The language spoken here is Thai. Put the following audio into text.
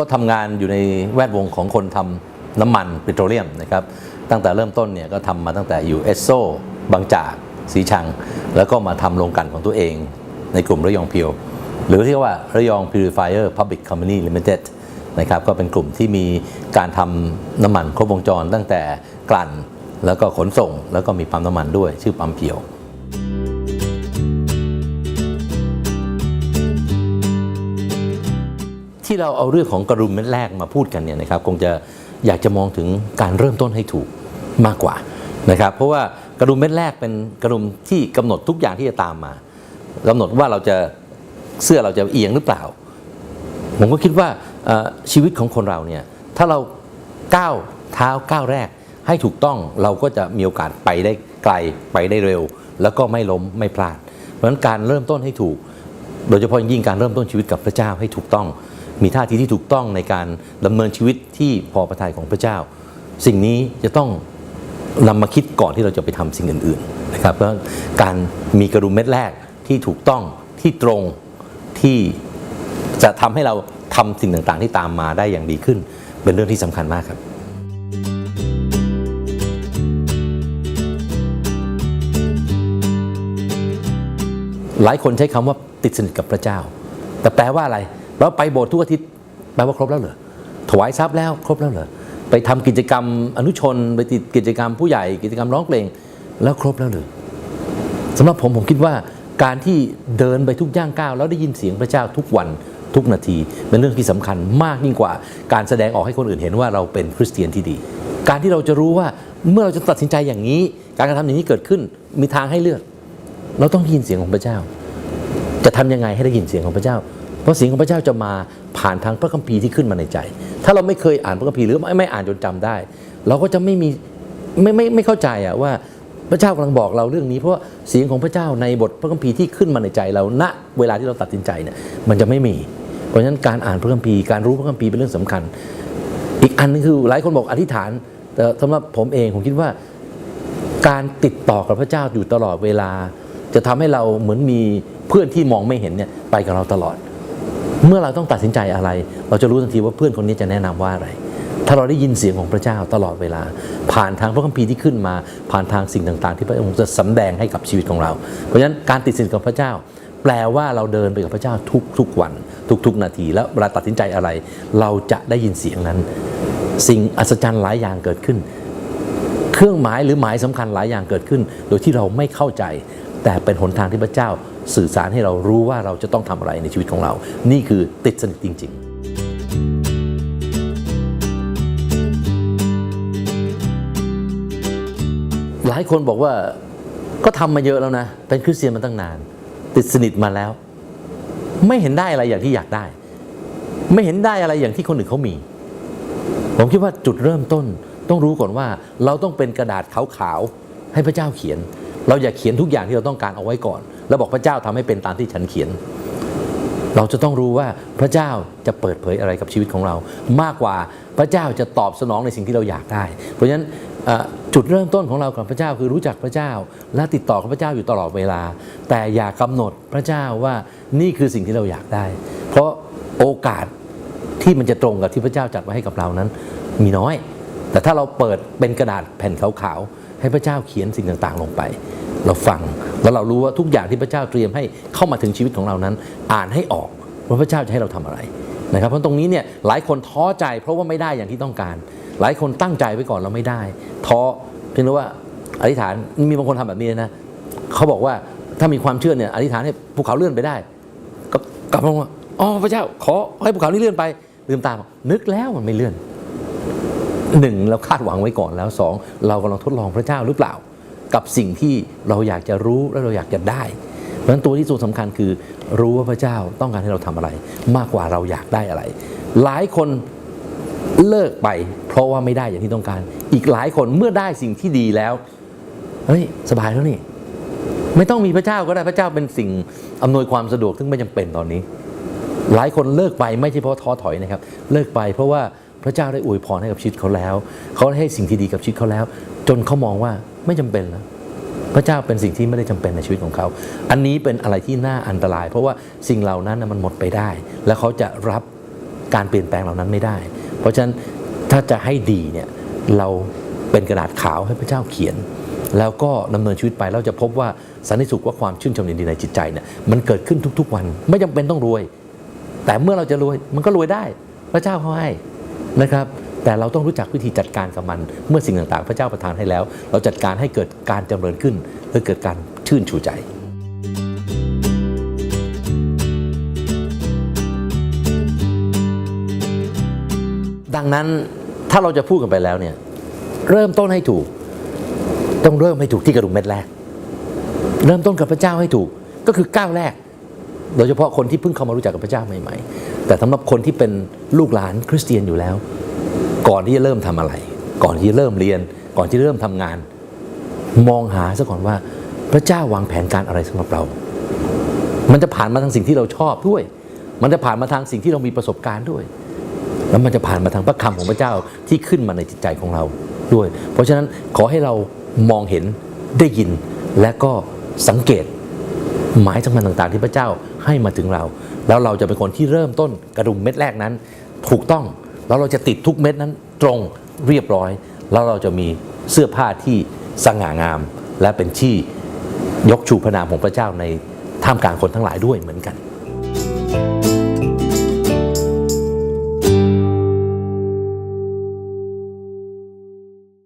ก็ทำงานอยู่ในแวดวงของคนทำน้ำมันปิโตรเลียมนะครับตั้งแต่เริ่มต้นเนี่ยก็ทำมาตั้งแต่อยู่เอสโซบางจากสีชัง แล้วก็มาทำโรงกลันของตัวเองในกลุ่มระยองเพียว หรือที่เรียกว่าระยอง Purifier Public Company Limited นะครับก็เป็นกลุ่มที่มีการทำน้ำมันครบวงจรตั้งแต่กลั่น แล้วก็ขนส่ง แล้วก็มีปั๊มน้ำมันด้วยชื่อปั๊มเพียว ที่เราเอาเรื่องของกระดุมเม็ดแรกมาพูดกันเนี่ยนะครับคงจะอยากจะมองถึงการเริ่มต้นให้ถูกมากกว่านะครับเพราะว่ากระดุมเม็ดแรกเป็นกระดุมที่กำหนดทุกอย่างที่จะตามมากำหนดว่าเราจะเสื้อเราจะเอียงหรือเปล่า ผมก็คิดว่าชีวิตของคนเราเนี่ยถ้าเราก้าวเท้าก้าวแรกให้ถูกต้องเราก็จะมีโอกาสไปได้ไกลไปได้เร็ว แล้วก็ไม่ล้มไม่พลาด เพราะฉะนั้นการเริ่มต้นให้ถูก โดยเฉพาะยิ่งการเริ่มต้นชีวิตกับพระเจ้าให้ถูกต้อง มีท่าทีที่ถูกต้องในการดำเนินชีวิตที่พอประทัยของพระเจ้า สิ่งนี้จะต้องนำมาคิดก่อนที่เราจะไปทำสิ่งอื่นๆนะครับเพราะการมีกระดุมเม็ดแรกที่ถูกต้องที่ตรงที่จะทำให้เราทำสิ่งต่างๆ ที่ตามมาได้อย่างดีขึ้น เป็นเรื่องที่สำคัญมากครับหลายคนใช้คำว่าติดสนิทกับพระเจ้า แต่แปลว่าอะไร แปลว่าไปโบสถ์ทุกอาทิตย์แปลว่าครบแล้วเหรอถวายทรัพย์แล้วครบแล้วเหรอไปทำกิจกรรมอนุชนไปติดกิจกรรมผู้ใหญ่กิจกรรมร้องเพลงแล้วครบแล้วหรือสำหรับผมผมคิดว่าการที่เดินไปทุกย่างก้าวแล้วได้ยินเสียงพระเจ้าทุกวันทุกนาที เป็นเรื่องที่สำคัญมากยิ่งกว่า การแสดงออกให้คนอื่นเห็นว่าเราเป็นคริสเตียนที่ดี การที่เราจะรู้ว่าเมื่อเราจะตัดสินใจอย่างนี้ การกระทำอย่างนี้เกิดขึ้นมีทางให้เลือก เราต้องได้ยินเสียงของพระเจ้า จะทำยังไงให้ได้ยินเสียงของพระเจ้า เพราะเสียงของพระเจ้าจะมาผ่านทางพระคัมภีร์ที่ขึ้นมาในใจ ถ้าเราไม่เคยอ่านพระคัมภีร์หรือไม่ไม่อ่านจนจำได้ เราก็จะไม่มีไม่ไม่ไม่เข้าใจอะว่าพระเจ้ากำลังบอกเราเรื่องนี้เพราะเสียงของพระเจ้าในบทพระคัมภีร์ที่ขึ้นมาในใจเราณเวลาที่เราตัดสินใจเนี่ยมันจะไม่มี เพราะฉะนั้นการอ่านพระคัมภีร์การรู้พระคัมภีร์เป็นเรื่องสำคัญ อีกอันนึงคือหลายคนบอกอธิษฐาน แต่สำหรับผมเองผมคิดว่าการติดต่อกับพระเจ้าอยู่ตลอดเวลา จะทำให้เราเหมือนมีเพื่อนที่มองไม่เห็นเนี่ยไปกับเราตลอด เมื่อเราต้องตัดสินใจอะไร เราจะรู้ทันทีว่าเพื่อนคนนี้จะแนะนำว่าอะไร ถ้าเราได้ยินเสียงของพระเจ้าตลอดเวลา ผ่านทางพระคัมภีร์ที่ขึ้นมาผ่านทางสิ่งต่าง ๆ ที่พระองค์จะสำแดงให้กับชีวิตของเรา เพราะฉะนั้นการติดสินกับพระเจ้า แปลว่าเราเดินไปกับพระเจ้าทุกทุกๆวัน ทุก ๆ นาที แล้วเวลาตัดสินใจอะไร เราจะได้ยินเสียงนั้น สิ่งอัศจรรย์หลายอย่างเกิดขึ้น เครื่องหมายหรือหมายสำคัญหลายอย่างเกิดขึ้น โดยที่เราไม่เข้าใจ แต่เป็นหนทางที่พระเจ้า สื่อสารให้เรารู้ว่าเราจะต้องทำอะไรในชีวิตของเรา นี่คือติดสนิทจริง ๆหลายคนบอกว่าก็ทำมาเยอะแล้วนะ เป็นคริสเตียนมาตั้งนาน ติดสนิทมาแล้ว ไม่เห็นได้อะไรอย่างที่อยากได้ ไม่เห็นได้อะไรอย่างที่คนอื่นเขามี ผมคิดว่าจุดเริ่มต้นต้องรู้ก่อนว่า เราต้องเป็นกระดาษขาวๆให้พระเจ้าเขียน เราอย่าเขียนทุกอย่างที่เราต้องการเอาไว้ก่อน แล้วบอกพระเจ้าทำให้เป็นตามที่ฉันเขียน เราจะต้องรู้ว่าพระเจ้าจะเปิดเผยอะไรกับชีวิตของเรา มากกว่าพระเจ้าจะตอบสนองในสิ่งที่เราอยากได้ เพราะฉะนั้นจุดเริ่มต้นของเรากับพระเจ้าคือรู้จักพระเจ้า และติดต่อกับพระเจ้าอยู่ตลอดเวลา แต่อย่ากำหนดพระเจ้าว่านี่คือสิ่งที่เราอยากได้ เพราะโอกาสที่มันจะตรงกับที่พระเจ้าจัดไว้ให้กับเรานั้น มีน้อย แต่ถ้าเราเปิดเป็นกระดาษแผ่นขาวๆให้พระเจ้าเขียนสิ่งต่างๆ ลงไป เราฟัง แล้วเรารู้ว่าทุกอย่างที่พระเจ้าเตรียมให้เข้ามาถึงชีวิตของเรานั้น อ่านให้ออกว่าพระเจ้าจะให้เราทำอะไรนะครับเพราะตรงนี้เนี่ยหลายคนท้อใจเพราะว่าไม่ได้อย่างที่ต้องการ หลายคนตั้งใจไว้ก่อนแล้วไม่ได้ ท้อเพียงแต่ว่าอธิษฐานมีบางคนทำแบบนี้นะเขาบอกว่าถ้ามีความเชื่อเนี่ยอธิษฐานให้ภูเขาเลื่อนไปได้ ก็กลับมาว่าอ๋อพระเจ้าขอให้ภูเขานี้เลื่อนไปลืมตานึกแล้วมันไม่เลื่อนหนึ่งเราคาดหวังไว้ก่อนแล้วสองเรากำลังทดลองพระเจ้าหรือเปล่า กับสิ่งที่เราอยากจะรู้และเราอยากจะได้ เพราะฉะนั้นตัวที่ตัวสำคัญคือรู้ว่าพระเจ้าต้องการให้เราทำอะไร มากกว่าเราอยากได้อะไร หลายคนเลิกไป เพราะว่าไม่ได้อย่างที่ต้องการ อีกหลายคนเมื่อได้สิ่งที่ดีแล้วเฮ้ยสบายแล้วนี่ไม่ต้องมีพระเจ้าก็ได้พระเจ้าเป็นสิ่งอำนวยความสะดวกซึ่งไม่จำเป็นตอนนี้ หลายคนเลิกไปไม่ใช่เพราะท้อถอยนะครับ เลิกไปเพราะว่า พระเจ้าได้อวยพรให้กับชีวิตเขาแล้ว เขาได้ให้สิ่งที่ดีกับชีวิตเขาแล้ว จนเขามองว่าไม่จำเป็นแล้วพระเจ้าเป็นสิ่งที่ไม่ได้จำเป็นในชีวิตของเขา อันนี้เป็นอะไรที่น่าอันตราย เพราะว่าสิ่งเหล่านั้นมันหมดไปได้ แล้วเขาจะรับการเปลี่ยนแปลงเหล่านั้นไม่ได้ เพราะฉะนั้นถ้าจะให้ดีเนี่ยเราเป็นกระดาษขาวให้พระเจ้าเขียน แล้วก็ดำเนินชีวิตไปเราจะพบว่าสันติสุขว่าความชื่นชมยินดีในจิตใจเนี่ยมันเกิดขึ้นทุกๆวัน ไม่จำเป็นต้องรวย แต่เมื่อเราจะรวยมันก็รวยได้ พระเจ้าเขาให้ นะครับแต่เราต้องรู้จักวิธีจัดการกับมัน เมื่อสิ่งต่างๆ พระเจ้าประทานให้แล้ว เราจัดการให้เกิดการจำเริญขึ้นและเกิดการชื่นชูใจดังนั้นถ้าเราจะพูดกันไปแล้วเนี่ยเริ่มต้นให้ถูก ต้องเริ่มให้ถูกที่กระดุมเม็ดแรก เริ่มต้นกับพระเจ้าให้ถูกก็คือก้าวแรก โดยเฉพาะคนที่เพิ่งเข้ามารู้จักกับพระเจ้าใหม่ ๆ แต่สำหรับคนที่เป็นลูกหลานคริสเตียนอยู่แล้ว ก่อนที่จะเริ่มทำอะไร ก่อนที่จะเริ่มเรียน ก่อนที่จะเริ่มทำงาน มองหาซะก่อนว่าพระเจ้าวางแผนการอะไรสำหรับเรา มันจะผ่านมาทางสิ่งที่เราชอบด้วย มันจะผ่านมาทางสิ่งที่เรามีประสบการณ์ด้วย แล้วมันจะผ่านมาทางพระคำของพระเจ้าที่ขึ้นมาในจิตใจของเราด้วย เพราะฉะนั้นขอให้เรามองเห็นได้ยินและก็สังเกตหมายสำคัญต่างๆ ที่พระเจ้า ให้มาถึงเรา แล้วเราจะเป็นคนที่เริ่มต้นกระดุมเม็ดแรกนั้น ถูกต้องแล้วเราจะติดทุกเม็ดนั้นตรงเรียบร้อย แล้วเราจะมีเสื้อผ้าที่สง่างาม และเป็นที่ยกชูพระนามของพระเจ้าในท่ามกลางคนทั้งหลายด้วยเหมือนกัน